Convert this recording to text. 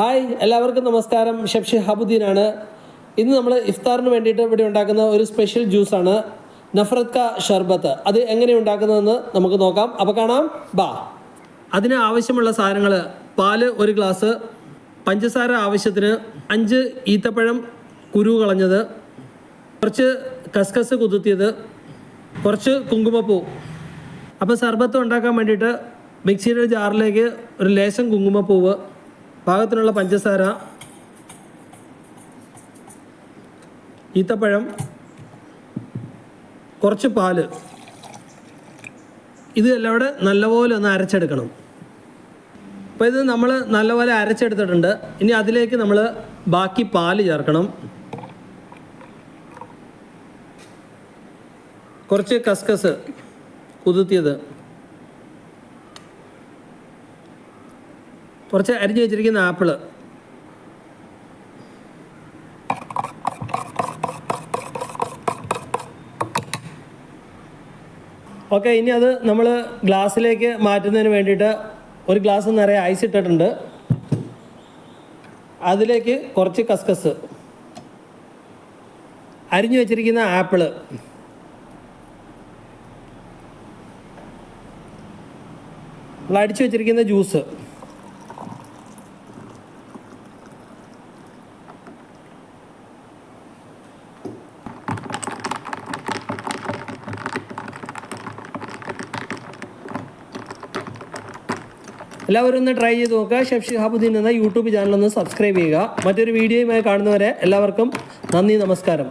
Hi എല്ലാവർക്കും നമസ്കാരം. ഷെഫ്ഷി ഹബുദ്ദീൻ ആണ് ഇന്ന് നമ്മൾ ഇഫ്താറിന് വേണ്ടിയിട്ട് ഇവിടെ ഉണ്ടാക്കുന്ന ഒരു സ്പെഷ്യൽ ജ്യൂസാണ് നഫ്രത് ക ഷർബത്ത്. അത് എങ്ങനെ ഉണ്ടാക്കുന്നതെന്ന് നമുക്ക് നോക്കാം. അപ്പോൾ കാണാം. ബാ. അതിന് ആവശ്യമുള്ള സാധനങ്ങൾ പാൽ ഒരു ഗ്ലാസ് പഞ്ചസാര ആവശ്യത്തിന് അഞ്ച് ഈത്തപ്പഴം കുരു കളഞ്ഞത് കുറച്ച് കസ്കസ് കുതിർത്തിയത് കുറച്ച് കുങ്കുമപ്പൂ. അപ്പോൾ സർബത്ത് ഉണ്ടാക്കാൻ വേണ്ടിയിട്ട് മിക്സിയുടെ ജാറിലേക്ക് ഒരു ലേശം കുങ്കുമപ്പൂവ് പാകത്തിനുള്ള പഞ്ചസാര ഈത്തപ്പഴം കുറച്ച് പാൽ. ഇത് എല്ലാം കൂടെ നല്ലപോലെ ഒന്ന് അരച്ചെടുക്കണം. അപ്പോൾ ഇത് നമ്മൾ നല്ലപോലെ അരച്ചെടുത്തിട്ടുണ്ട്. ഇനി അതിലേക്ക് നമ്മൾ ബാക്കി പാൽ ചേർക്കണം. കുറച്ച് കസ്കസ് കുതിർത്തിയത്. കുറച്ച് അരിഞ്ഞു വെച്ചിരിക്കുന്ന ആപ്പിൾ. ഓക്കെ ഇനി അത് നമ്മൾ ഗ്ലാസ്സിലേക്ക് മാറ്റുന്നതിന് വേണ്ടിയിട്ട് ഒരു ഗ്ലാസ് നിറയെ ഐസ് ഇട്ടിട്ടുണ്ട്. അതിലേക്ക് കുറച്ച് കസ്കസ്. അരിഞ്ഞു വെച്ചിരിക്കുന്ന ആപ്പിൾ. നമ്മൾ അടിച്ചു വെച്ചിരിക്കുന്ന ജ്യൂസ്. എല്ലാവരും ഒന്ന് ട്രൈ ചെയ്ത് നോക്കുക. ഷെഫ് ഷിഹാബുദ്ദീൻ എന്ന യൂട്യൂബ് ചാനൽ ഒന്ന് സബ്സ്ക്രൈബ് ചെയ്യുക. മറ്റൊരു വീഡിയോയുമായി കാണുന്നവരെ എല്ലാവർക്കും നന്ദി നമസ്കാരം.